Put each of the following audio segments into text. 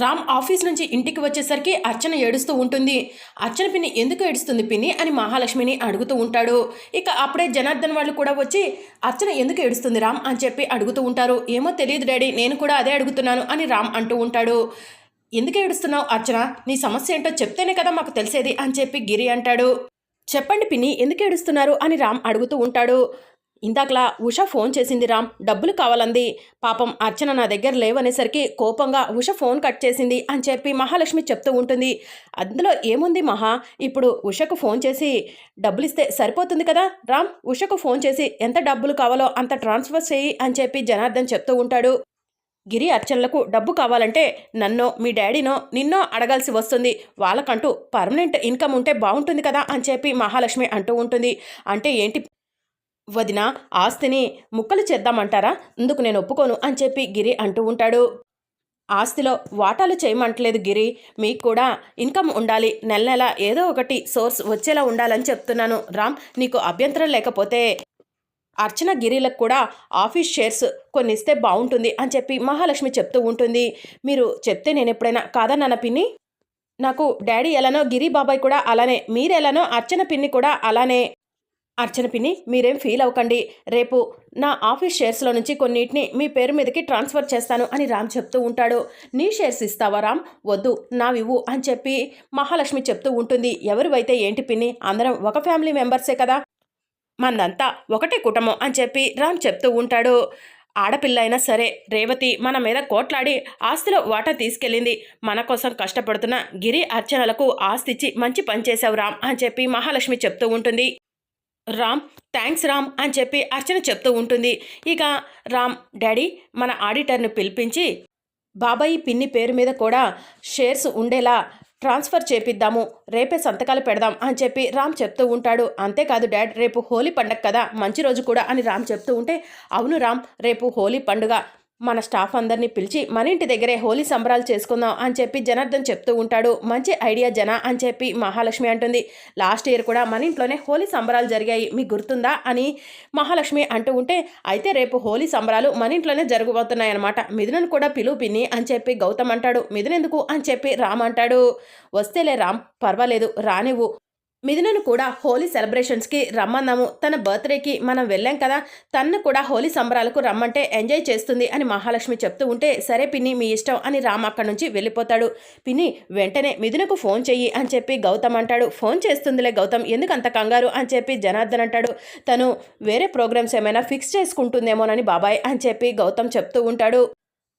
Ram office నుంచి ఇంటికి వచ్చేసరికి అర్చన ఏడుస్తూ ఉంటుంది. అర్చన పిన్ని ఎందుకు ఏడుస్తుంది పిన్ని అని మహాలక్ష్మిని అడుగుతూ ఉంటాడు. ఇక అప్పుడే జనార్దన్ వాళ్ళు కూడా వచ్చి అర్చన ఎందుకు ఏడుస్తుంది రామ్ అని చెప్పి అడుగుతూ ఉంటారు. ఏమో తెలియదు డాడీ నేను కూడా అదే అడుగుతున్నాను అని రామ్ అంటూ ఉంటాడు. ఎందుకు ఏడుస్తున్నావు అర్చన? నీ సమస్య ఏంటో చెప్తేనే కదా మాకు తెలిసేది అని చెప్పి గిరి అంటాడు. చెప్పండి పిన్ని ఎందుకు ఏడుస్తున్నారు అని రామ్ అడుగుతూ ఉంటాడు. ఇందాకలా ఉష ఫోన్ చేసింది రామ్ డబ్బులు కావాలంది. పాపం అర్చన నా దగ్గర లేవనేసరికి కోపంగా ఉష ఫోన్ కట్ చేసింది అని చెప్పి మహాలక్ష్మి చెప్తూ ఉంటుంది. అందులో ఏముంది మహా? ఇప్పుడు ఉషకు ఫోన్ చేసి డబ్బులు ఇస్తే సరిపోతుంది కదా? రామ్ ఉషకు ఫోన్ చేసి ఎంత డబ్బులు కావాలో అంత ట్రాన్స్ఫర్ చేయి అని చెప్పి జనార్దన్ చెప్తూ ఉంటాడు. గిరి అర్చనలకు డబ్బు కావాలంటే నన్నో మీ డాడీనో నిన్నో అడగాల్సి వస్తుంది. వాళ్ళకంటూ పర్మనెంట్ ఇన్కమ్ ఉంటే బాగుంటుంది కదా అని చెప్పి మహాలక్ష్మి అంటూ ఉంటుంది. అంటే ఏంటి వదిన ఆస్తిని ముక్కలు చేద్దామంటారా? ఇందుకు నేను ఒప్పుకోను అని చెప్పి గిరి అంటూ ఉంటాడు. ఆస్తిలో వాటాలు చేయమంటలేదు గిరి. మీకు కూడా ఇన్కమ్ ఉండాలి. నెల నెల ఏదో ఒకటి సోర్స్ వచ్చేలా ఉండాలని చెప్తున్నాను. రామ్ నీకు అభ్యంతరం లేకపోతే అర్చన గిరిలకు కూడా ఆఫీస్ షేర్స్ కొన్ని ఇస్తే బాగుంటుంది అని చెప్పి మహాలక్ష్మి చెప్తూ ఉంటుంది. మీరు చెప్తే నేను ఎప్పుడైనా కాదన్నా పిన్ని? నాకు డాడీ ఎలానో గిరి బాబాయ్ కూడా అలానే మీరెలానో అర్చన పిన్ని కూడా అలానే. అర్చన పిన్ని మీరేం ఫీల్ అవ్వకండి. రేపు నా ఆఫీస్ షేర్స్లో నుంచి కొన్నిటిని మీ పేరు మీదకి ట్రాన్స్ఫర్ చేస్తాను అని రామ్ చెప్తూ ఉంటాడు. నీ షేర్స్ ఇస్తావా రామ్? వద్దు నావివ్వు అని చెప్పి మహాలక్ష్మి చెప్తూ ఉంటుంది. ఎవరివైతే ఏంటి పిన్ని? అందరం ఒక ఫ్యామిలీ మెంబర్సే కదా? మందంతా ఒకటే కుటుంబం అని చెప్పి రామ్ చెప్తూ ఉంటాడు. ఆడపిల్ల అయినా సరే రేవతి మన మీద కోట్లాడి ఆస్తిలో వాటా తీసుకెళ్ళింది. మన కోసం కష్టపడుతున్న గిరి అర్చనలకు ఆస్తి ఇచ్చి మంచి పనిచేశావు రామ్ అని చెప్పి మహాలక్ష్మి చెప్తూ ఉంటుంది. రామ్ థ్యాంక్స్ రామ్ అని చెప్పి అర్చన చెప్తూ ఉంటుంది. ఇక రామ్ డాడీ మన ఆడిటర్ను పిలిపించి బాబాయి పిన్ని పేరు మీద కూడా షేర్స్ ఉండేలా ట్రాన్స్ఫర్ చేపిద్దాము. రేపే సంతకాలు పెడదాం అని చెప్పి రామ్ చెప్తూ ఉంటాడు. అంతేకాదు డాడ్ రేపు హోలీ పండగ కదా మంచి రోజు కూడా అని రామ్ చెప్తూ ఉంటే అవును రామ్ రేపు హోలీ పండుగ. మన స్టాఫ్ అందరినీ పిలిచి మన ఇంటి దగ్గరే హోలీ సంబరాలు చేసుకుందాం అని చెప్పి జనార్దన్ చెప్తూ ఉంటాడు. మంచి ఐడియా జన అని చెప్పి మహాలక్ష్మి అంటుంది. లాస్ట్ ఇయర్ కూడా మన ఇంట్లోనే హోలీ సంబరాలు జరిగాయి. మీకు గుర్తుందా? అని మహాలక్ష్మి అంటూ ఉంటే అయితే రేపు హోలీ సంబరాలు మన ఇంట్లోనే జరగబోతున్నాయన్నమాట. మిథునను కూడా పిలువు పిన్ని అని చెప్పి గౌతమ్ అంటాడు. మిథునెందుకు? అని చెప్పి రామ్ అంటాడు. వస్తేలే రామ్ పర్వాలేదు. రానివ్వు. మిథునను కూడా హోలీ సెలబ్రేషన్స్కి రమ్మన్నాము. తన బర్త్డేకి మనం వెళ్ళాం కదా తన్ను కూడా హోలీ సంబరాలకు రమ్మంటే ఎంజాయ్ చేస్తుంది అని మహాలక్ష్మి చెప్తూ ఉంటే సరే పిన్ని మీ ఇష్టం అని రామ్ అక్కడి నుంచి వెళ్ళిపోతాడు. పిన్ని వెంటనే మిథునకు ఫోన్ చెయ్యి అని చెప్పి గౌతమ్ అంటాడు. ఫోన్ చేస్తుందిలే గౌతమ్ ఎందుకు అంత కంగారు అని చెప్పి జనార్దన్ అంటాడు. తను వేరే ప్రోగ్రామ్స్ ఏమైనా ఫిక్స్ చేసుకుంటుందేమోనని బాబాయ్ అని చెప్పి గౌతమ్ చెప్తూ ఉంటాడు.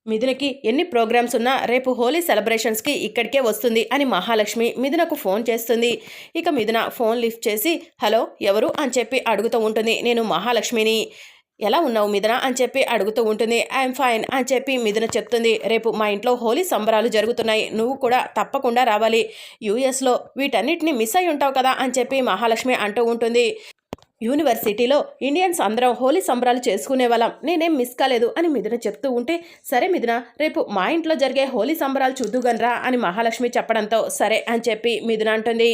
మిథునకి ఎన్ని ప్రోగ్రామ్స్ ఉన్నా రేపు హోలీ సెలబ్రేషన్స్కి ఇక్కడికే వస్తుంది అని మహాలక్ష్మి మిథునకు ఫోన్ చేస్తుంది. ఇక మిథున ఫోన్ లిఫ్ట్ చేసి హలో ఎవరు? అని చెప్పి అడుగుతూ ఉంటుంది. నేను మహాలక్ష్మిని. ఎలా ఉన్నావు మిథున? అని చెప్పి అడుగుతూ ఉంటుంది. ఐఎమ్ ఫైన్ అని చెప్పి మిథున చెప్తుంది. రేపు మా ఇంట్లో హోలీ సంబరాలు జరుగుతున్నాయి. నువ్వు కూడా తప్పకుండా రావాలి. యూఎస్లో వీటన్నిటిని మిస్ అయి ఉంటావు కదా? అని చెప్పి మహాలక్ష్మి అంటూ ఉంటుంది. యూనివర్సిటీలో ఇండియన్స్ అందరం హోలీ సంబరాలు చేసుకునే వాళ్ళం. నేనేం మిస్ కాలేదు అని మిథున చెప్తూ ఉంటే సరే మిథున రేపు మా ఇంట్లో జరిగే హోలీ సంబరాలు చూద్దుగనరా అని మహాలక్ష్మి చెప్పడంతో సరే అని చెప్పి మిథున అంటుంది.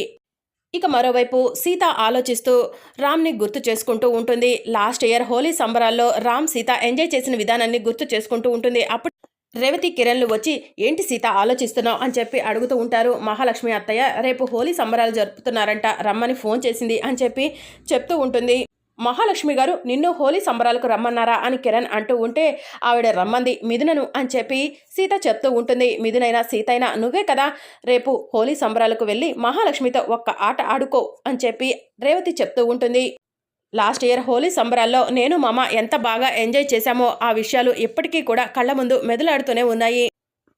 ఇక మరోవైపు సీత ఆలోచిస్తూ రామ్ని గుర్తు చేసుకుంటూ ఉంటుంది. లాస్ట్ ఇయర్ హోలీ సంబరాల్లో రామ్ సీత ఎంజాయ్ చేసిన విధానాన్ని గుర్తు చేసుకుంటూ ఉంటుంది. అప్పుడు రేవతి కిరణ్లు వచ్చి ఏంటి సీత ఆలోచిస్తున్నావు? అని చెప్పి అడుగుతూ ఉంటారు మహాలక్ష్మి అత్తయ్య. రేపు హోలీ సంబరాలు జరుపుతున్నారంట రమ్మని ఫోన్ చేసింది అని చెప్పి చెప్తూ ఉంటుంది. మహాలక్ష్మి గారు నిన్ను హోలీ సంబరాలకు రమ్మన్నారా? అని కిరణ్ అంటూ ఉంటే ఆవిడ రమ్మంది మిథునను అని చెప్పి సీత చెప్తూ ఉంటుంది. మిథునైనా సీతైనా నువ్వే కదా రేపు హోలీ సంబరాలకు వెళ్ళి మహాలక్ష్మితో ఒక్క ఆట ఆడుకో అని చెప్పి రేవతి చెప్తూ ఉంటుంది. లాస్ట్ ఇయర్ హోలీ సంబరాల్లో నేను మామ ఎంత బాగా ఎంజాయ్ చేశామో ఆ విషయాలు ఇప్పటికీ కూడా కళ్ళ ముందు మెదలాడుతూనే ఉన్నాయి.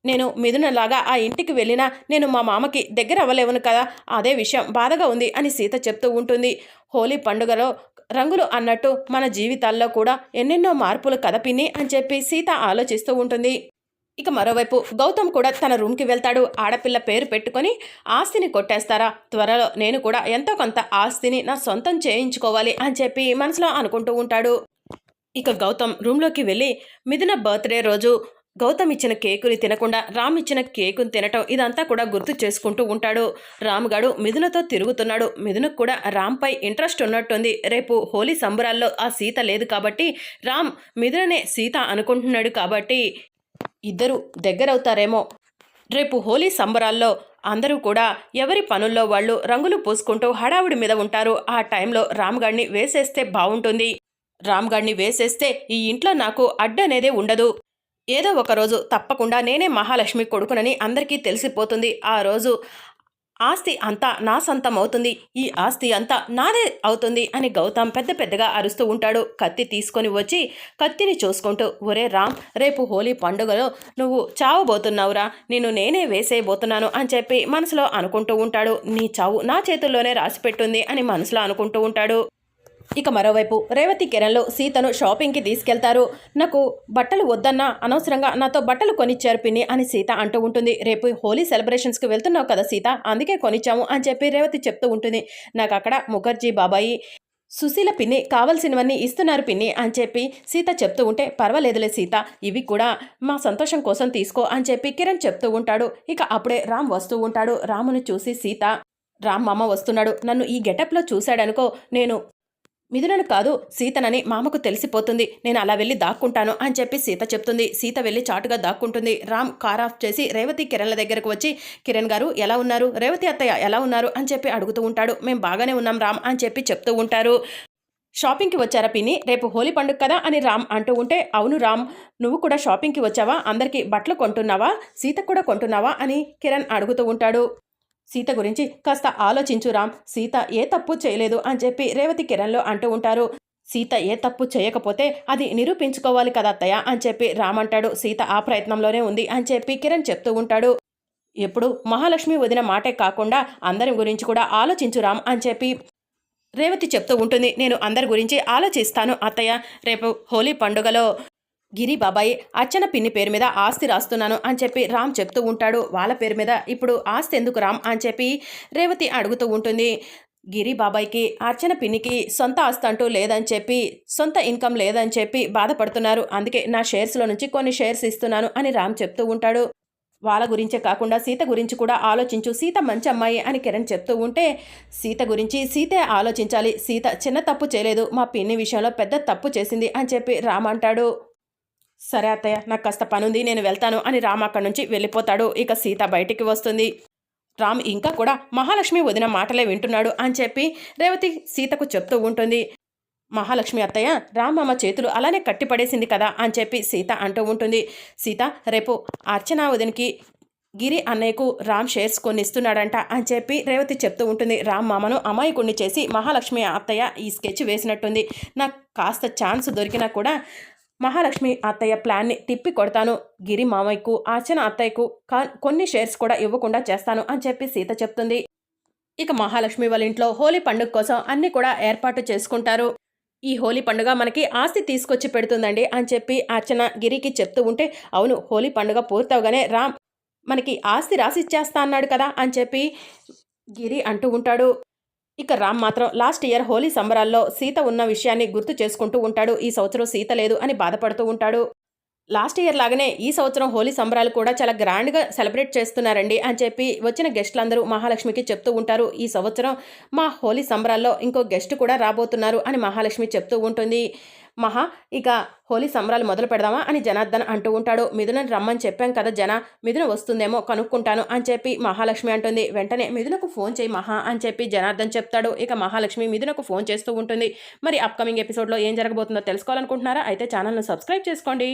నేను మిథునలాగా ఆ ఇంటికి వెళ్ళినా నేను మా మామకి దగ్గర అవ్వలేవును కదా అదే విషయం బాధగా ఉంది అని సీత చెప్తూ ఉంటుంది. హోలీ పండుగలో రంగులు అన్నట్టు మన జీవితాల్లో కూడా ఎన్నెన్నో మార్పులు కదపిని అని చెప్పి సీత ఆలోచిస్తూ ఉంటుంది. ఇక మరోవైపు గౌతమ్ కూడా తన రూమ్కి వెళ్తాడు. ఆడపిల్ల పేరు పెట్టుకొని ఆస్తిని కొట్టేస్తారా? త్వరలో నేను కూడా ఎంతో కొంత ఆస్తిని నా సొంతం చేయించుకోవాలి అని చెప్పి మనసులో అనుకుంటూ ఉంటాడు. ఇక గౌతమ్ రూమ్లోకి వెళ్ళి మిథున బర్త్డే రోజు గౌతమ్ ఇచ్చిన కేకుని తినకుండా రామ్ ఇచ్చిన కేకుని తినటం ఇదంతా కూడా గుర్తు చేసుకుంటూ ఉంటాడు. రామ్గాడు మిథునతో తిరుగుతున్నాడు. మిథునకు కూడా రామ్పై ఇంట్రెస్ట్ ఉన్నట్టుంది. రేపు హోలీ సంబరాల్లో ఆ సీత లేదు కాబట్టి రామ్ మిథుననే సీత అనుకుంటున్నాడు కాబట్టి ఇద్దరు దగ్గరవుతారేమో. రేపు హోలీ సంబరాల్లో అందరూ కూడా ఎవరి పనుల్లో వాళ్ళు రంగులు పూసుకుంటూ హడావుడి మీద ఉంటారు ఆ టైంలో రామ్గాడిని వేసేస్తే బాగుంటుంది రామ్గాడిని వేసేస్తే ఈ ఇంట్లో నాకు అడ్డనేదే ఉండదు. ఏదో ఒక రోజు తప్పకుండా నేనే మహాలక్ష్మి కొడుకునని అందరికీ తెలిసిపోతుంది. ఆ రోజు ఆస్తి అంతా నా సొంతం అవుతుంది ఈ ఆస్తి అంతా నాదే అవుతుంది అని గౌతమ్ పెద్ద పెద్దగా అరుస్తూ ఉంటాడు. కత్తి తీసుకొని వచ్చి కత్తిని చూసుకుంటూ ఒరే రామ్ రేపు హోలీ పండుగలో నువ్వు చావబోతున్నావురా. నేను నేనే వేసేయబోతున్నాను అని చెప్పి మనసులో అనుకుంటూ ఉంటాడు. నీ చావు నా చేతుల్లోనే రాసిపెట్టుంది అని మనసులో అనుకుంటూ ఉంటాడు. ఇక మరోవైపు రేవతి కిరణ్లు సీతను షాపింగ్కి తీసుకెళ్తారు. నాకు బట్టలు వద్దన్నా అనవసరంగా నాతో బట్టలు కొనిచ్చారు పిన్ని అని సీత అంటూ ఉంటుంది. రేపు హోలీ సెలబ్రేషన్స్కి వెళ్తున్నావు కదా సీత అందుకే కొనిచ్చాము అని చెప్పి రేవతి చెప్తూ ఉంటుంది. నాకు అక్కడ ముఖర్జీ బాబాయి సుశీల పిన్ని కావలసినవన్నీ ఇస్తున్నారు పిన్ని అని చెప్పి సీత చెప్తూ ఉంటే పర్వాలేదులే సీత ఇవి కూడా మా సంతోషం కోసం తీసుకో అని చెప్పి కిరణ్ చెప్తూ ఉంటాడు. ఇక అప్పుడే రామ్ వస్తూ ఉంటాడు. రామును చూసి సీత రామ్ మామ వస్తున్నాడు. నన్ను ఈ గెటప్లో చూశాడనుకో నేను మిథునను కాదు సీతనని మామకు తెలిసిపోతుంది. నేను అలా వెళ్ళి దాక్కుంటాను అని చెప్పి సీత చెప్తుంది. సీత వెళ్ళి చాటుగా దాక్కుంటుంది. రామ్ కార్ ఆఫ్ చేసి రేవతి కిరణ్ల దగ్గరకు వచ్చి కిరణ్ గారు ఎలా ఉన్నారు? రేవతి అత్తయ్య ఎలా ఉన్నారు? అని చెప్పి అడుగుతూ ఉంటాడు. మేము బాగానే ఉన్నాం రామ్ అని చెప్పి చెప్తూ ఉంటారు. షాపింగ్కి వచ్చారా పిన్ని? రేపు హోలీ పండుగ కదా అని రామ్ అంటూ ఉంటే అవును రామ్ నువ్వు కూడా షాపింగ్కి వచ్చావా? అందరికీ బట్టలు కొంటున్నావా? సీత కూడా కొంటున్నావా? అని కిరణ్ అడుగుతూ ఉంటాడు. సీత గురించి కాస్త ఆలోచించు రామ్. సీత ఏ తప్పు చేయలేదు అని చెప్పి రేవతి కిరణ్లో అంటూ ఉంటారు. సీత ఏ తప్పు చేయకపోతే అది నిరూపించుకోవాలి కదా అత్తయ్య అని చెప్పి రామ్ అంటాడు. సీత ఆ ప్రయత్నంలోనే ఉంది అని చెప్పి కిరణ్ చెప్తూ ఉంటాడు. ఎప్పుడు? మహాలక్ష్మి వదిన మాటే కాకుండా అందరి గురించి కూడా ఆలోచించు రామ్ అని చెప్పి రేవతి చెప్తూ ఉంటుంది. నేను అందరి గురించి ఆలోచిస్తాను అత్తయ్య. రేపు హోలీ పండుగలో గిరి బాబాయి అర్చన పిన్ని పేరు మీద ఆస్తి రాస్తున్నాను అని చెప్పి రామ్ చెప్తూ ఉంటాడు. వాళ్ళ పేరు మీద ఇప్పుడు ఆస్తి ఎందుకు రామ్ అని చెప్పి రేవతి అడుగుతూ ఉంటుంది. గిరి బాబాయ్కి అర్చన పిన్నికి సొంత ఆస్తి అంటూ లేదని చెప్పి సొంత ఇన్కమ్ లేదని చెప్పి బాధపడుతున్నారు. అందుకే నా షేర్స్లో నుంచి కొన్ని షేర్స్ ఇస్తున్నాను అని రామ్ చెప్తూ ఉంటాడు. వాళ్ళ గురించే కాకుండా సీత గురించి కూడా ఆలోచించు. సీత మంచి అమ్మాయి అని కిరణ్ చెప్తూ ఉంటే సీత గురించి సీతే ఆలోచించాలి. సీత చిన్న తప్పు చేయలేదు. మా పిన్ని విషయంలో పెద్ద తప్పు చేసింది అని చెప్పి రామ్ అంటాడు. సరే అత్తయ్య నాకు కాస్త పనుంది నేను వెళ్తాను అని రామ్ అక్కడి నుంచి వెళ్ళిపోతాడు. ఇక సీత బయటికి వస్తుంది. రామ్ ఇంకా కూడా మహాలక్ష్మి వదిన మాటలే వింటున్నాడు అని చెప్పి రేవతి సీతకు చెప్తూ ఉంటుంది. మహాలక్ష్మి అత్తయ్య రామమ్మ చేతులు అలానే కట్టిపడేసింది కదా అని చెప్పి సీత అంటూ ఉంటుంది. సీత రేపు అర్చనా వదినికి గిరి అన్నయ్యకు రామ్ షేర్స్ కొన్ని ఇస్తున్నాడంట అని చెప్పి రేవతి చెప్తూ ఉంటుంది. రామ్ మామను అమాయకుణ్ణి చేసి మహాలక్ష్మి అత్తయ్య ఈ స్కెచ్ వేసినట్టుంది. నాకు కాస్త ఛాన్స్ దొరికినా కూడా మహాలక్ష్మి అత్తయ్య ప్లాన్ని తిప్పి కొడతాను. గిరి మామయ్యకు అర్చన అత్తయ్యకు కొన్ని షేర్స్ కూడా ఇవ్వకుండా చేస్తాను అని చెప్పి సీత చెప్తుంది. ఇక మహాలక్ష్మి వాళ్ళ ఇంట్లో హోలీ పండుగ కోసం అన్ని కూడా ఏర్పాటు చేసుకుంటారు. ఈ హోలీ పండుగ మనకి ఆస్తి తీసుకొచ్చి పెడుతుందండి అని చెప్పి అర్చన గిరికి చెప్తూ ఉంటే అవును హోలీ పండుగ పూర్తవగానే రామ్ మనకి ఆస్తి రాసిచ్చేస్తా అన్నాడు కదా అని చెప్పి గిరి అంటూ ఉంటాడు. ఇక రామ్ మాత్రం లాస్ట్ ఇయర్ హోలీ సంబరాల్లో సీత ఉన్న విషయాన్ని గుర్తు చేసుకుంటూ ఉంటాడు. ఈ సంవత్సరం సీత లేదు అని బాధపడుతూ ఉంటాడు. లాస్ట్ ఇయర్ లాగానే ఈ సంవత్సరం హోలీ సంబరాలు కూడా చాలా గ్రాండ్గా సెలబ్రేట్ చేస్తున్నారండి అని చెప్పి వచ్చిన గెస్టులందరూ మహాలక్ష్మికి చెప్తూ ఉంటారు. ఈ సంవత్సరం మా హోలీ సంబరాల్లో ఇంకో గెస్ట్ కూడా రాబోతున్నారు అని మహాలక్ష్మి చెప్తూ ఉంటుంది. మహా ఇక హోలీ సంబరాలు మొదలు పెడదామా అని జనార్దన్ అంటూ ఉంటాడు. మిథునని రమ్మని చెప్పాం కదా జన మిథున వస్తుందేమో కనుక్కుంటాను అని చెప్పి మహాలక్ష్మి అంటుంది. వెంటనే మిథునకు ఫోన్ చేయి మహా అని చెప్పి జనార్దన్ చెప్తాడు. ఇక మహాలక్ష్మి మిథునకు ఫోన్ చేస్తూ ఉంటుంది. మరి అప్కమింగ్ ఎపిసోడ్లో ఏం జరగబోతుందో తెలుసుకోవాలనుకుంటున్నారా? అయితే ఛానల్ను సబ్స్క్రైబ్ చేసుకోండి.